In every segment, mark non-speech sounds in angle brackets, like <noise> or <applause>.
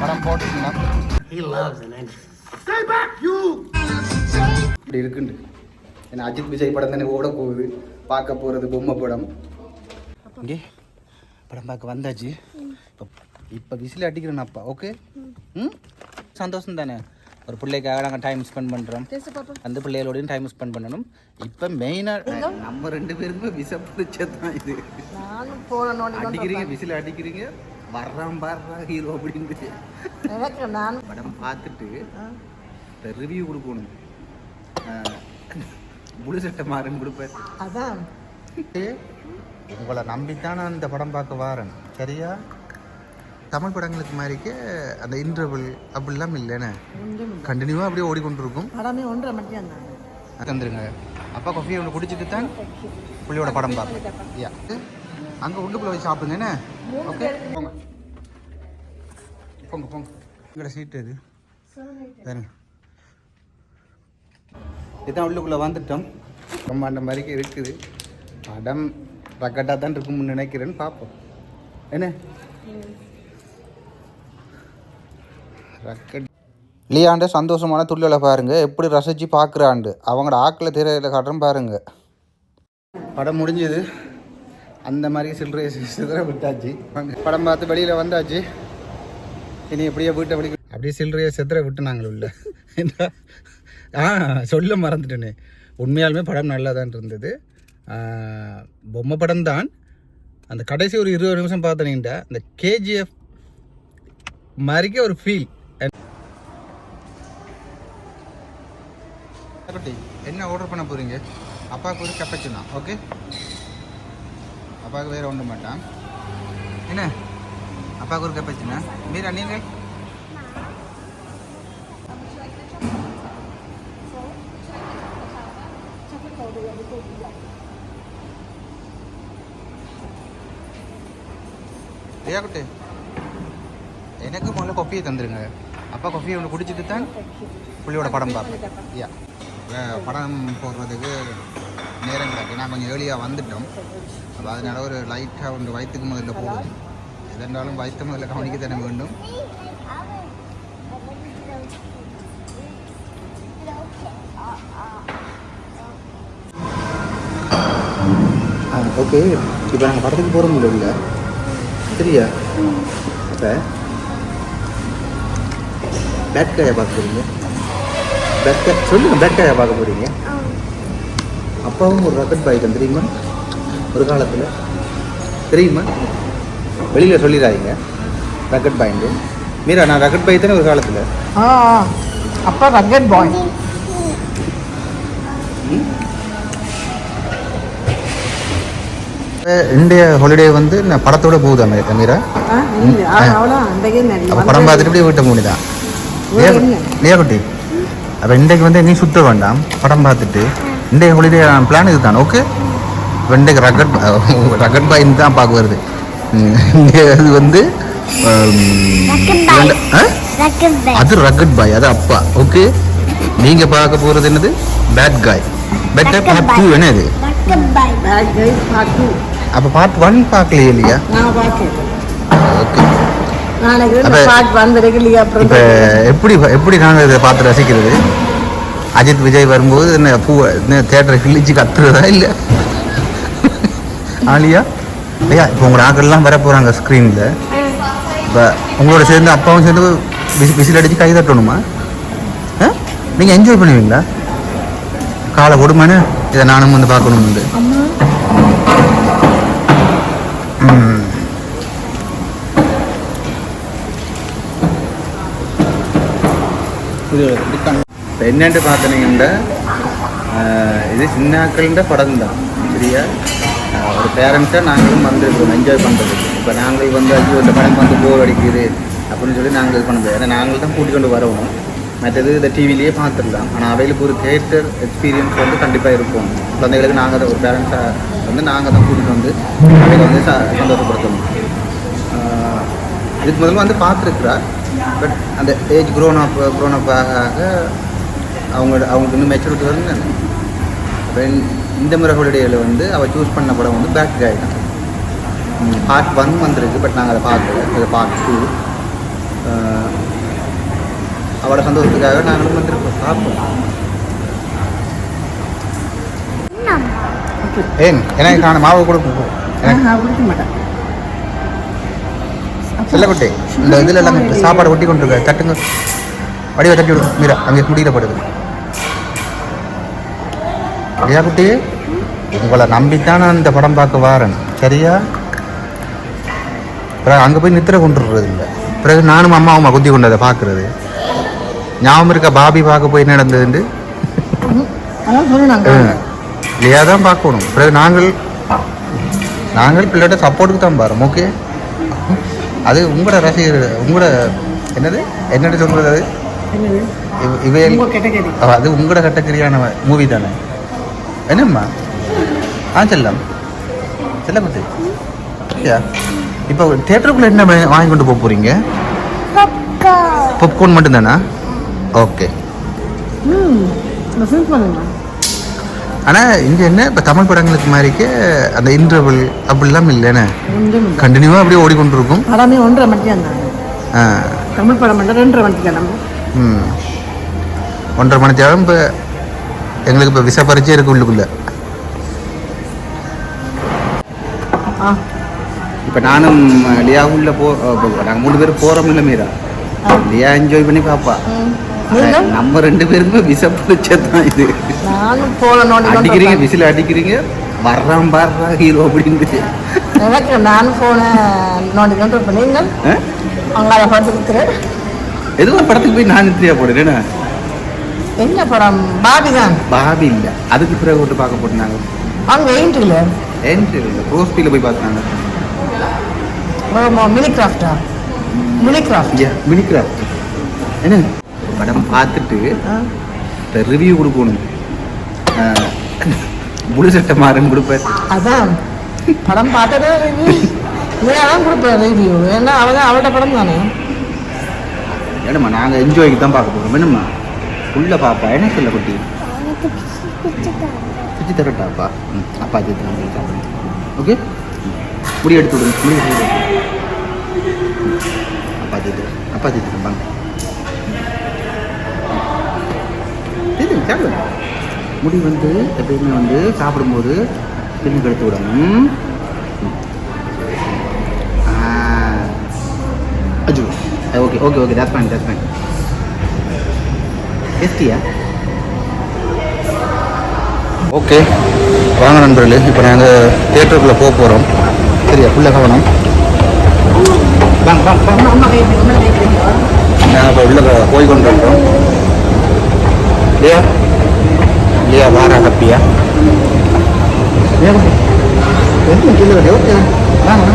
படம் போட்டுருந்தோம் He loves an engine. இப்படி இருக்குண்டு. ஏன்னா அஜித் விஜய் படம் தானே ஓட போகுது. பார்க்க போகிறது பொம்மை படம். இங்கே படம் பார்க்க வந்தாச்சு. இப்போ இப்போ விசில் அடிக்கிறேன் அப்பா ஓகே ம்? சந்தோஷம் தானே. ஒரு பிள்ளைக்காக நாங்கள் டைம் ஸ்பெண்ட் பண்ணுறோம் அந்த பிள்ளைகளோடையும் டைம் ஸ்பெண்ட் பண்ணணும். இப்போ மெயினாக நம்ம ரெண்டு பேருக்குமே விச பிடிச்சது தான் இது அடிக்கிறீங்க விசில் அடிக்கிறீங்க. வர்றான் பாடுறா ஹீரோ அப்படின்னு எனக்கு நான். படம் பார்த்துட்டு இப்போ ரிவ்யூ கொடுக்கணும். முழு சட்டை மாறுன்னு கொடுப்பேன். அதான். உங்களை நம்பித்தான் நான் இந்த படம் பார்க்க வாரேன். சரியா? தமிழ் படங்களுக்கு மாதிரிக்கு அந்த இன்டர்வல் அப்படிலாம் இல்லைண்ணே கண்டினியூவாக அப்படியே ஓடிக்கொண்டிருக்கும். படமே ஒன்றரை வந்தாங்க. தந்துருங்க அப்பா காஃபியை ஒன்று குடிச்சிட்டு தான் புள்ளியோட படம் பார்ப்பேன் அங்கே உள்ளுக்குள்ளே வச்சு சாப்பிடுங்க என்ன? ஓகே போங்க. போங்க சீட்டு இது. இதான் உள்ளுக்குள்ளே வந்துட்டோம். ரொம்ப அந்த மாதிரிக்கு இருக்குது. படம் ரக்கட்டாக தான் இருக்கும்னு நினைக்கிறேன்னு பார்ப்போம். என்ன? ரக்கட். லியாண்ட சந்தோஷமான துள்ளலை பாருங்க. எப்படி ரசிச்சு பார்க்குறாண்டு. அவங்களோட ஆக்கில் திரையில காட்டுறோம் பாருங்க. படம் முடிஞ்சது. அந்த மாதிரி சில்லறை <laughs> சிதற விட்டாச்சு. படம் பார்த்து வெளியில் வந்தாச்சு. இனி எப்படியே வீட்டை வழி அப்படியே சில்லறையை சிதற விட்டு நாங்கள் உள்ள ஆ சொல்ல மறந்துட்டேனே. உண்மையாலுமே படம் நல்லா தான் இருந்தது பொம்மை படம் தான். அந்த கடைசி ஒரு இருபது நிமிஷம் பார்த்தனீங்கடா அந்த கேஜிஎஃப் மாதிரிக்கே ஒரு ஃபீல் என்ன ஆர்டர் பண்ண போகிறீங்க அப்பாவுக்கு ஒரு கப்பச்சுனா ஓகே அப்பாவுக்கு வேறு ஒன்று மாட்டான். என்ன? அப்பாவுக்கு ஒரு கப்பச்சுனா மீரா நீங்கள்? ஐயா குட்டு. எனக்கு முதல்ல கொஃபியை தந்துருங்க. அப்பா கொஃபியை ஒன்று குடிச்சிட்டு தான் புள்ளியோட படம் பார்ப்பேன். யா. படம் போடுறதுக்கு நேரம் கிடக்கு நான் கொஞ்சம் ஏர்லியாக வந்துட்டோம். அப்போ அதனால ஒரு லைட்டாக ஒன்று வயிற்றுக்கு முதல்ல போகுது எதென்றாலும் வயிற்று முதல்ல கவனிக்க தானே வேண்டும் ஓகே இப்போ நாங்கள் படத்துக்கு போகிற முடியல சரியா? அப்போ பேட் காயை பார்க்க போகிறீங்க பேட் கா சொல்லுங்க பேட் காயை பார்க்க போகிறீங்க அப்பாவும் ஒரு ராக்கெட் பாய் தான் தெரியுமா? ஒரு காலத்தில். தெரியுமா? வெளியில் சொல்லிடாதீங்க. ராக்கெட் பாயிண்டு மீரா நான் ராக்கெட் பாய் தானே ஒரு காலத்தில்? ஆ அப்பா ரக்கட் பாய் இந்திய ஹாலிடே வந்து நான் படத்தோட போகுது அமே- மீரா படம் பார்த்துட்டு அப்படியே வீட்டை மூடிதான் வேற என்ன? லியா குட்டி அப்போ இன்றைக்கு வந்து எங்கேயும் சுத்த வேண்டாம். படம் பார்த்துட்டு. இன்றைய ஹாலிடே பிளான் இதுதான் ஓகே இன்றைக்கு ரக்கட் <laughs> ரக்கட் பாய் தான் பார்க்க வருது. <laughs> இங்க அது வந்து? அது ரக்கட் பாய் அது அப்பா ஓகே நீங்க பார்க்க போறது என்னது? பேட் காய் பேட் காய் பார்ட் டூ என்ன இது அப்போ பார்ட் ஒன் பார்க்கலையே இல்லையா? ஓகே எப்படி எப்படி நாங்கள் இதை பார்த்து ரசிக்கிறது? அஜித் விஜய் வரும்போது என்ன பூ என்ன தேட்டரை கிழிச்சு கத்துறதா இல்லை? ஆலியா? ஐயா இப்போ உங்களோட ஆக்கள்லாம் வர போகிறாங்க ஸ்க்ரீனில் இப்போ உங்களோட சேர்ந்து அப்பாவும் சேர்ந்து விசி விசில் அடித்து கை தட்டணுமா? ஆ? நீங்கள் என்ஜாய் பண்ணுவீங்களா? காலை கொடுமானு இதை நானும் வந்து பார்க்கணும் வந்து ம் இப்போ என்னென்று பார்த்தீங்கன்னா இது சின்னாக்களின் படம் தான் சரியா? ஒரு பேரண்ட்ஸாக நாங்களும் வந்திருக்கோம் என்ஜாய் பண்ணுறதுக்கு இப்போ நாங்கள் வந்து ஐயோ இந்த படம் வந்து போர் அடிக்குது அப்படின்னு சொல்லி நாங்கள் இது பண்ண முடியாது ஏன்னா நாங்கள் தான் கூட்டிக் கொண்டு வரணும் மற்றது இந்த டிவிலேயே பார்த்துடலாம். ஆனால் அவைகளுக்கு ஒரு தேட்டர் எக்ஸ்பீரியன்ஸ் வந்து கண்டிப்பாக இருக்கும். குழந்தைகளுக்கு நாங்கள் தான் ஒரு பேரண்ட்ஸாக வந்து நாங்கள் தான் கூட்டிகிட்டு வந்து அவைகளை வந்து சந்தோஷப்படுத்தணும். இதுக்கு முதல்ல வந்து பார்த்துருக்குறா பட் அந்த age grown up grown up ஆக ஆக அவங்க அவங்களுக்கு இன்னும் மெச்சூரிட்டி வரும்னு அப்போ இந்த முறை ஹாலிடேயில் வந்து அவள் சூஸ் பண்ண படம் வந்து பேக் தான். பார்ட் ஒன் வந்திருக்கு பட் நாங்கள் அதை பார்க்கல. அது பார்ட் டூ அவளோட சந்தோஷத்துக்காக நாங்களும் வந்திருக்கோம். பார்ப்போம். ஏன்? எனக்கு காண மாவு கொடுக்கும் குடிக்க மாட்டேன். செல்லக்குட்டி இந்த இதில் எல்லாமே சாப்பாடு ஒட்டி கொண்டு இருக்க தட்டுங்க. வடிவ தட்டி விடும் மீரா அங்கே முடியல படுது ஐயா குட்டி? உங்களை நம்பித்தான் நான் இந்த படம் பார்க்க வாரேன். சரியா? பிறகு அங்கே போய் நித்திர கொண்டுடுறது இல்லை. பிறகு நானும் அம்மா அம்மா குத்தி கொண்டு அதை பார்க்குறது. ஞாபகம் இருக்க? பாபி பார்க்க போய் நடந்ததுண்டு அதான் சொன்னாங்க இல்லையா? தான் பார்க்கணும். பிறகு நாங்கள் நாங்கள் பிள்ளைகிட்ட சப்போர்ட்டுக்கு தான் பாரோம் ஓகே அது உங்களோட ரசிகர் உங்களோட என்னது? என்னட்டு சொல்கிறது அது? இவையல் அது உங்களோட கட்டக்கரியான மூவி தானே? என்னம்மா? ஆ செல்லம். செல்லம் பத்தி. இப்போ தேட்டருக்குள்ளே என்ன வாங்கி கொண்டு போக போகிறீங்க பாப்கார்ன் மட்டும்தானா? ஓகே. ம் மெசேஜ் பண்ணுங்க ஆனால் இங்கே என்ன? இப்போ தமிழ் படங்களுக்கு மாதிரிக்கு அந்த இன்டர்வல் அப்படிலாம் இல்லைண்ணே கண்டினியூவாக அப்படியே ஓடிக்கொண்டிருக்கும்? படமே ஒன்றரை மணிக்கு ஆ, தமிழ் படம் மட்டும் ரெண்டரை மணிக்கு ம். ஒன்றரை மணி தேவை இப்போ எங்களுக்கு இப்போ விசா பரிச்சை இருக்கு உள்ளுக்குள்ள. ஆ. இப்போ நானும் லியா உள்ள போ நாங்கள் மூணு பேரும் போகிறோம் இல்லை மீரா. லியா என்ஜாய் பண்ணி பாப்பா. நம்ம ரெண்டு பேருக்குமே விசா பரிச்சை தான் இது. நானும் போல நோண்டி அடிக்கிறீங்க விசில் அடிக்கிறீங்க வர்றான் பாடுறா ஹீரோ அப்படின்ட்டு. எனக்கு நானும் போன நோண்டி கொண்டு இருப்பேன் நீங்கள் ஆ? அங்கே ஏதோ ஒரு படத்துக்கு போய் நான் நித்ரியா போடுறேன் என்ன படம்? பாபி தான் பாபி இல்லை. அதுக்கு பிறகு விட்டு பார்க்க போட்டுனாங்க. அங்கே வெயின்ட்டுல ஏன் தெரியல ரோஸ்பியில் போய் பார்த்தாங்க. மினி கிராஃப்டா மினி கிராஃப்ட் ஐயா மினிக்ராஃப்ட் என்ன? படம் பார்த்துட்டு ரிவ்யூ கொடுக்கணும். முழு சட்டை மாறுன்னு கொடுப்பேன். அதான். படம் பார்த்ததே ரிவ்யூ தான் கொடுப்பேன் ரிவ்யூ ஏன்னா அவள் அவளோட படம் தானே? ஏன்னம்மா நாங்கள் என்ஜாய்க்கு தான் பார்க்க போகிறோம் என்னம்மா? உள்ள பாப்பா என்ன சொல்ல குட்டி பிச்சு தரட்டாப்பா ம் அப்பா அது ஓகே முடி எடுத்து விடுங்க முடி எடுத்து. அப்பா அது அப்பா வாங்க இது சாப்பிடுங்க முடி வந்து எப்பயுமே வந்து சாப்பிடும்போது பின்னுக்கு எடுத்து விடணும். Aju okay okay okay that's fine that's fine. டேஸ்டியா ஓகே. வாங்க நண்பர்களே இப்போ நாங்கள் தேட்டருக்குள்ளே போக போகிறோம் சரியா? ஃபுல்லாக கவனம். நாங்கள் இப்போ உள்ள போய் கொண்டு இருக்கோம் இல்லையா இல்லையா வாரா ஹப்பியா கீழே ஓகே. வாங்க.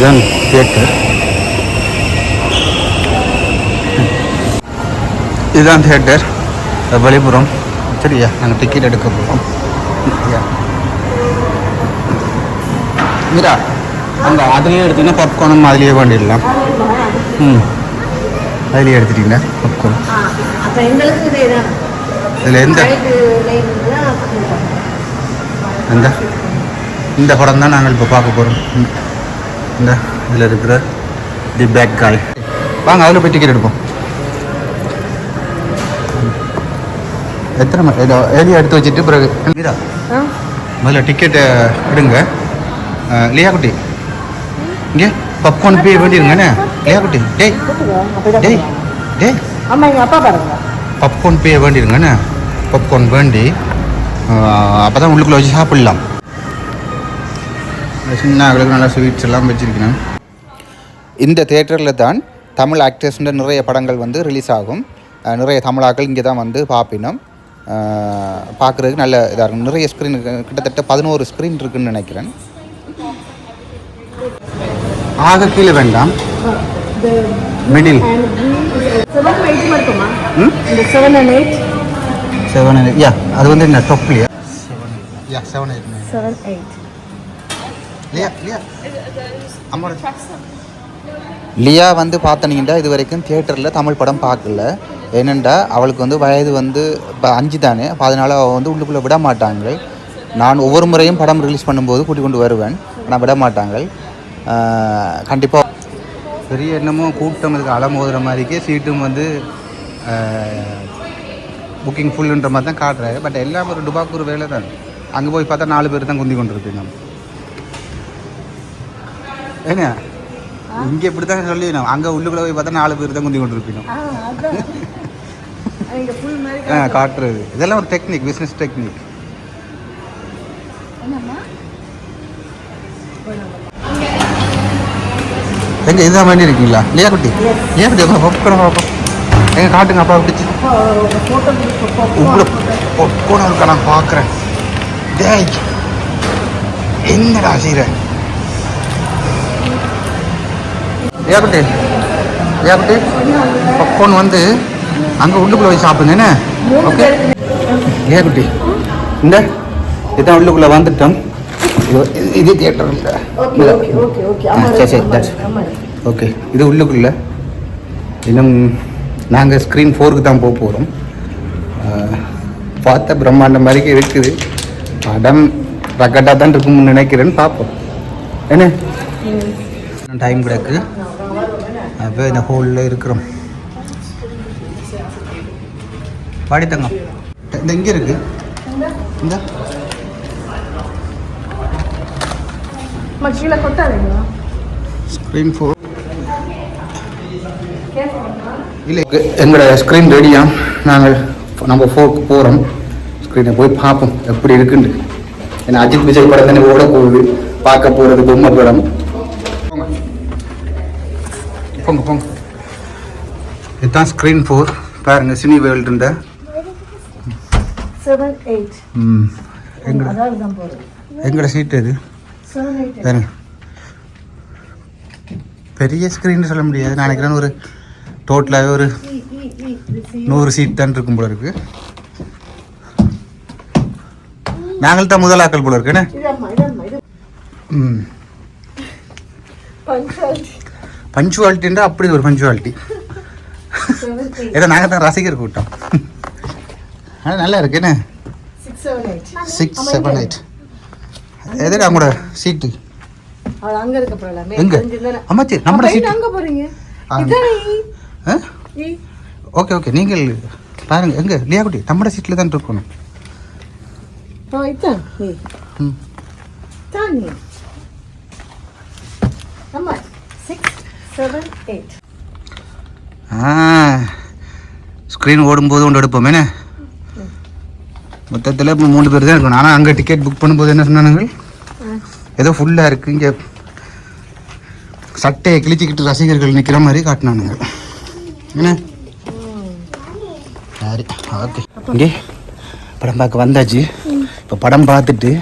இதுதான் தியேட்டர் இதுதான் தியேட்டர் வெளிப்புறம். சரியா நாங்கள் டிக்கெட் எடுக்க போகிறோம் மீரா அந்த அதுலேயே எடுத்தீங்கன்னா பாப்கார்னும் அதுலேயே வேண்டிடலாம் ம். அதுலேயே எடுத்துட்டீங்களா? பாப்கார்ன் இதில் எந்த? இந்த இந்த படம் தான் நாங்கள் இப்போ பார்க்க போகிறோம் இந்த இதில் இருக்கிற தி பேக் காய் வாங்க அதில் போய் டிக்கெட் எடுப்போம். எத்தனை மணி ஏரியா எடுத்து வச்சுட்டு பிறகு மீரா முதல்ல டிக்கெட்டை எடுங்க. லியா குட்டி இங்கே பப்கார்ன் போய் வேண்டிருங்கண்ணே லியா குட்டி டேய் டேய். டேய். அம்மா எங்கள் அப்பா பாருங்க. பப்கார்ன் போய் வேண்டிருங்கண்ணே பப்கார்ன் வேண்டி அப்போ தான் உள்ளுக்குள்ளே வச்சு சாப்பிடலாம். சின்ன ஆளுக்கு நல்லா ஸ்வீட்ஸ் எல்லாம் வச்சுருக்கேன் இந்த தேட்டரில் தான் தமிழ் ஆக்டர்ஸ்ன்ற நிறைய படங்கள் வந்து ரிலீஸ் ஆகும். நிறைய தமிழாக்கள் இங்கே தான் வந்து பார்ப்பினோம். பார்க்குறதுக்கு நல்ல இதாக இருக்கும். நிறைய ஸ்க்ரீன் கிட்டத்தட்ட பதினோரு ஸ்க்ரீன் இருக்குன்னு நினைக்கிறேன். ஆக கீழே வேண்டாம். மிடில் செவன் யா அது வந்து என்ன? டொப்லியா seven yeah seven eight seven eight லியா லியா. அம்மா. லியா வந்து பார்த்தனீங்கன்னா இது வரைக்கும் தியேட்டரில் தமிழ் படம் பார்க்கல. ஏனெண்டா அவளுக்கு வந்து வயது வந்து இப்போ அஞ்சு தானே அப்போ அதனால் அவள் வந்து உள்ளுக்குள்ளே விட மாட்டாங்க நான் ஒவ்வொரு முறையும் படம் ரிலீஸ் பண்ணும்போது கூட்டிக் கொண்டு வருவேன். ஆனால் விட மாட்டாங்க கண்டிப்பாக பெரிய என்னமோ கூட்டம் இதுக்கு அலமோதுற மாதிரிக்கே சீட்டும் வந்து புக்கிங் ஃபுல்லுன்ற மாதிரி தான் காட்டுறாரு. பட் எல்லாம் ஒரு டுபாக்கூர் வேலை தான் அங்கே போய் பார்த்தா நாலு பேர் தான் குந்தி கொண்டு இருக்கு ஏங்க இங்கே இப்படி தான் சொல்லிடணும் அங்கே உள்ளுக்குள்ளே போய் பார்த்தா நாலு பேர் தான் குந்தி கொண்டு இருப்பினோம் ஆ காட்டுறது. இதெல்லாம் ஒரு டெக்னிக் பிஸ்னஸ் டெக்னிக் எங்க இதுதான் வேண்டி இருக்கீங்களா? லியா குட்டி? லியா குட்டி உங்க பாப்பா பாப்பா எங்க காட்டுங்க அப்பா பிடிச்சி. போன இருக்கா நான் பார்க்குறேன். என்னடா செய்கிற லியா குட்டி பாப்கார்ன் வந்து அங்கே உள்ளுக்குள்ளே போய் சாப்பிடுங்க என்ன? ஓகே குட்டி இந்த இதான் உள்ளுக்குள்ளே வந்துட்டோம். இது- தியேட்டர் இல்லை. சரி சரி தட்ஸ் ஓகே இது உள்ளுக்குள்ள. இன்னும் நாங்கள் ஸ்க்ரீன் ஃபோருக்கு தான் போக போகிறோம் பார்த்த பிரம்மாண்டம் மாதிரி இருக்குது. படம் ரக்கட்டாக தான் இருக்கும்னு நினைக்கிறேன்னு பார்ப்போம். என்ன? டைம் கிடக்கு. அப்போ இந்த ஹோலில் இருக்கிறோம் பாடி தங்கம். இந்த இங்கே இருக்கு. இந்த. ஸ்க்ரீன் ஃபோர் இல்லை எங்களோட ஸ்க்ரீன் ரெடியா நாங்கள் நம்ம ஃபோருக்கு போகிறோம் ஸ்க்ரீனை போய் பார்ப்போம் எப்படி இருக்குன்னு. ஏன்னா அஜித் விஜய் படம் தானே ஓட போகுது பார்க்க போகிறது பொம்மை படம். போங்க போங்க. இதுதான் ஸ்க்ரீன் ஃபோர் பாருங்க சினி எயிட் ம். எங்களோட சீட் இது? பாருங்க. பெரிய ஸ்க்ரீன் சொல்ல முடியாது. நான் நினைக்கிறேன் ஒரு டோட்டலாகவே ஒரு நூறு சீட் தான் இருக்கும் போல இருக்கு. நாங்கள் தான் முதலாக்கள் போல இது ம். பஞ்சுவாலிட்டின்றா அப்படி ஒரு பஞ்சுவாலிட்டி. ஏதோ நாங்கள் தான் ரசிகர் கூட்டம். ஆனால் நல்லா இருக்கு என்ன? Six seven eight six seven eight எது அவங்களோட சீட்டு எங்க? அம்மாச்சி நம்மளோட சீட்டு அங்க ஈ. ஓகே ஓகே நீங்கள் பாருங்க எங்க? லியா குட்டி நம்மளோட சீட்டில் தான் இருக்கணும். ம். தானே சிக்ஸ் செவன் எயிட் ஆ ஸ்க்ரீன் ஓடும்போது ஒன்று எடுப்போம். என்ன? மொத்தத்தில் இப்போ மூணு பேர் தான் இருக்கணும். ஆனால் அங்கே டிக்கெட் புக் பண்ணும்போது என்ன சொன்னானுங்க ஏதோ ஃபுல்லாக இருக்குது இங்கே சட்டையை கிழிச்சிக்கிட்டு ரசிகர்கள் நிற்கிற மாதிரி காட்டினானுங்க என்ன? சரி ஓகே இங்கே படம் பார்க்க வந்தாச்சு. இப்போ படம் பார்த்துட்டு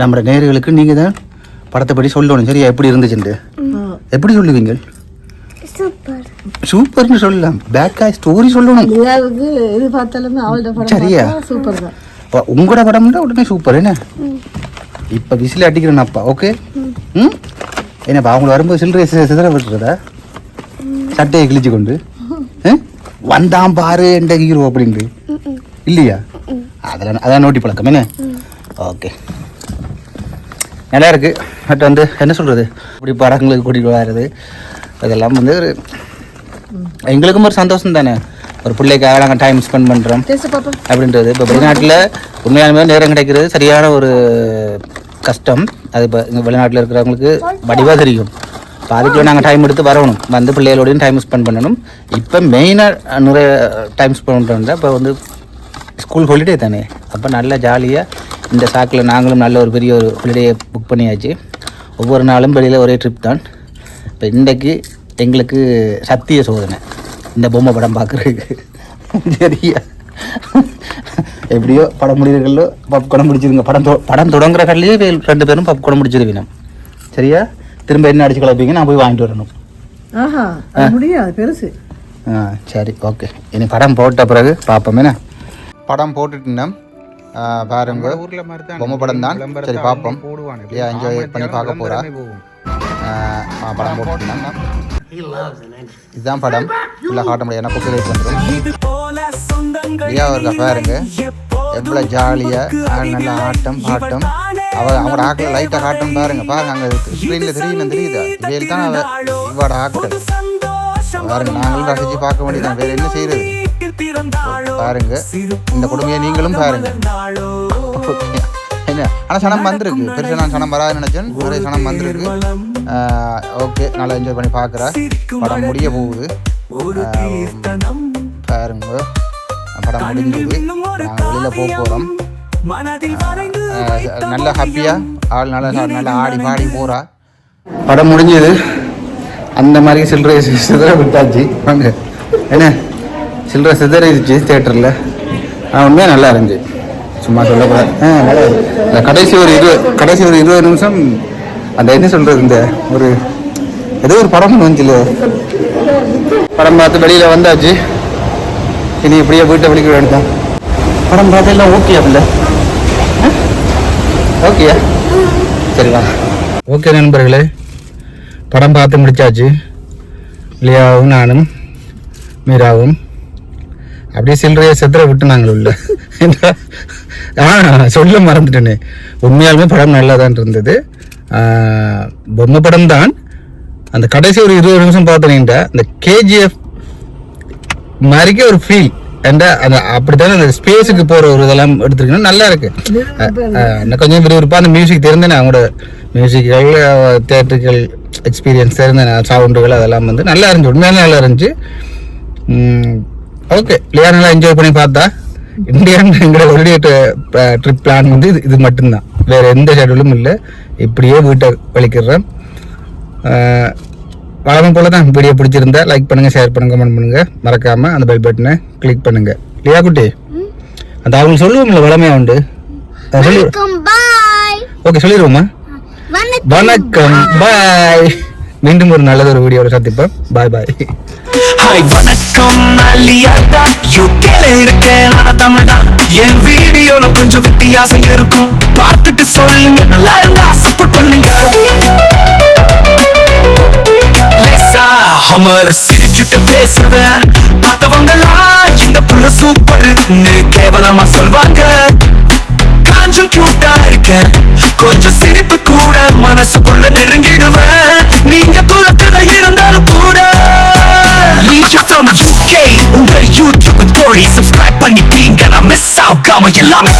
நம்மளோட நேர்களுக்கு நீங்கள் தான் படத்தை பற்றி சொல்லணும். சரியா? எப்படி இருந்துச்சுன்ட்டு? எப்படி சொல்லுவீங்க? சூப்பர்னு சொல்லலாம். பேக்கா ஸ்டோரி சொல்லணும். லியாவுக்கு எது பார்த்தாலுமே அவள்கிட்ட படம் சரியா? சூப்பர் தான். உங்களோட படம்னா உடனே சூப்பர் என்ன? இப்போ விசில் அடிக்கிறேன் அப்பா ஓகே ம். என்னப்பா அவங்க வரும்போது சில்லறை சிதற விட்டுறதா? சட்டையை கிழிச்சு கொண்டு? வந்தான் பாரு என்ற ஹீரோ அப்படின்ட்டு. இல்லையா? அதெல்லாம் அதான் நோட்டி பழக்கம் என்ன? ஓகே நல்லா இருக்கு பட் வந்து என்ன சொல்றது? இப்படி படங்களுக்கு கூட்டிட்டு வர்றது அதெல்லாம் வந்து ஒரு எங்களுக்கும் ஒரு சந்தோஷம் தானே. ஒரு பிள்ளைக்காக நாங்கள் டைம் ஸ்பெண்ட் பண்ணுறோம் அப்படின்றது. இப்போ வெளிநாட்டில் உண்மையாலுமே நேரம் கிடைக்கிறது சரியான ஒரு கஷ்டம். அது இப்போ இங்கே வெளிநாட்டில் இருக்கிறவங்களுக்கு வடிவாக தெரியும். இப்போ நாங்கள் டைம் எடுத்து வரணும். வந்து பிள்ளைகளோடையும் டைம் ஸ்பெண்ட் பண்ணணும். இப்போ மெயினாக நிறைய டைம் ஸ்பெண்ட் பண்ணுறோம் இப்போ வந்து ஸ்கூல் ஹாலிடே தானே. அப்போ நல்லா ஜாலியாக இந்த சாக்கில் நாங்களும் நல்ல ஒரு பெரிய ஒரு ஹாலிடேயை புக் பண்ணியாச்சு. ஒவ்வொரு நாளும் வெளியில் ஒரே ட்ரிப் தான். இப்போ இன்றைக்கு எங்களுக்கு சத்திய சோதனை. இந்த பொம்மை படம் பார்க்குறதுக்கு. சரியா? எப்படியோ படம் முடிகிறீர்களோ பப்கார்ன் முடிச்சிருங்க. படம் படம் தொடங்குற கல்லையே ரெண்டு பேரும் பப்கார்ன் முடிச்சிருவீங்க சரியா? திரும்ப என்ன அடிச்சு கிளப்பீங்க நான் போய் வாங்கிட்டு வரணும். ஆஹா அது முடியாது பெருசு. ஆ சரி ஓகே. இனி படம் போட்ட பிறகு பார்ப்போம் என்ன? படம் போட்டுட்டுனா பாருங்க பொம்மை படம் தான். சரி பார்ப்போம். இல்லையா என்ஜாய் பண்ணி பார்க்க போகிறா. படம் போட்டுருந்தாங்க இதுதான் படம். ஃபுல்லாக காட்ட முடியாது. ஏன்னா காப்பிரைட் வந்துடும் இல்லையா அவருக்கு பாருங்க எவ்வளோ ஜாலியாக நல்லா ஆட்டம் பாட்டம் அவ அவங்களோட ஆக்கள் லைட்டாக காட்டம் பாருங்க. பாருங்க அங்கே ஸ்க்ரீனில் தெரியும் தெரியுதா இவையில் தான் அவ இவரோட ஆக்கள். பாருங்க நாங்களும் ரசிச்சு பார்க்க வேண்டியதான் வேற என்ன செய்யறது? பாருங்க இந்த கொடுமையை நீங்களும் பாருங்க. என்ன? ஆனால் சனம் வந்திருக்கு. பெருசாக நான் சனம் வராதுன்னு நினச்சேன். ஒரே சனம் வந்திருக்கு. ஓகே. நல்லா என்ஜாய் பண்ணி பார்க்குறேன் படம் முடிய போகுது. பாருங்க. படம் முடிஞ்சது. நாங்கள் வெளியில் போக போகிறோம் நல்ல ஹாப்பியாக ஆள் நல்லா நல்லா ஆடி பாடி போகிறா படம் முடிஞ்சது. அந்த மாதிரி சில்லறை சிதற விட்டாச்சு. வாங்க. என்ன? சில்லறை சிதறிடுச்சு தேட்டரில் உண்மையாக நல்லா இருந்துச்சு. சும்மா சொல்லக்கூடாது. ஆ நல்லா கடைசி ஒரு இருபது கடைசி ஒரு இருபது நிமிஷம் அந்த என்ன சொல்கிறது இந்த ஒரு ஏதோ ஒரு படம் ஒன்று வந்துச்சுல. படம் பார்த்து வெளியில் வந்தாச்சு. இனி இப்படியே வீட்டை வெளிக்க வேண்டியதான் படம் பார்த்து எல்லாம் ஓகே அப்படில ஓகேயா சரி வா. ஓகே நண்பர்களே படம் பார்த்து முடிச்சாச்சு. லியாவும் நானும் மீராவும். அப்படியே சில்லறையை செத்துற விட்டு நாங்கள் உள்ள ஆ சொல்ல மறந்துட்டேனே. உண்மையாலுமே படம் நல்லா தான் இருந்தது பொம்மை படம் தான் அந்த கடைசி ஒரு இருபது நிமிஷம் பார்த்தீங்கன்னா அந்த கேஜிஎஃப் மாதிரிக்கே ஒரு ஃபீல் அந்த அந்த அப்படித்தானே அந்த ஸ்பேஸுக்கு போகிற ஒரு இதெல்லாம் எடுத்துருக்கீங்கன்னா நல்லா இருக்கு. கொஞ்சம் விறுவிறுப்பாக அந்த மியூசிக் தெரிந்தேன் அவங்களோட மியூசிக்கள் தேட்டர்கள் எக்ஸ்பீரியன்ஸ் தெரிந்த சவுண்டுகள் அதெல்லாம் வந்து நல்லா இருந்துச்சு. உண்மையாலே நல்லா இருந்துச்சு. ஓகே இல்லையா நல்லா என்ஜாய் பண்ணி பார்த்தா இந்தியன் எங்களோட ஹாலிடே ட்ரிப் பிளான் வந்து இது இது மட்டும்தான். வேற எந்த ஷெடியூலும் இல்லை. இப்படியே வீட்டை வலிக்கிறேன். வழக்கம் போல தான் வீடியோ பிடிச்சிருந்தா லைக் பண்ணுங்க ஷேர் பண்ணுங்க கமெண்ட் பண்ணுங்க. மறக்காம அந்த பெல் பட்டனை கிளிக் பண்ணுங்க. இல்லையா குட்டி அந்த அவங்க சொல்லுவோம்ல வளமையா உண்டு. ஓகே சொல்லிடுவோமா? வணக்கம். பாய் மீண்டும் ஒரு நல்லது ஒரு வீடியோவில் சந்திப்போம். பாய் பாய் ஹாய் வணக்கம். அலியாட்டா யூகேல இருக்கேன். நான் தமிழ்தான். என் வீடியோல கொஞ்சம் வித்தியாசம் இருக்கும். பார்த்துட்டு சொல்லுங்க. நல்லா இருந்தா சப்போர்ட் பண்ணுங்க. ஹமர் சிரிச்சுட்டு பேசுவேன். பார்த்தவங்கலாம் இந்த புள்ள சூப்பர்னு கேவலமா சொல்வாங்க. காஞ்சும் கியூட்டா இருக்கேன். கொஞ்சம் சிரிப்பு மனசுக்குள்ள நெருங்கிடுவேன். நீங்க குளத்துல இருந்தாலும் கூட. Leisure உங்க யூடியூப் தோழி சப்ஸ்கிரைப் பண்ணிட்டீங்க. நான் மிஸ் ஆகாம எல்லாமே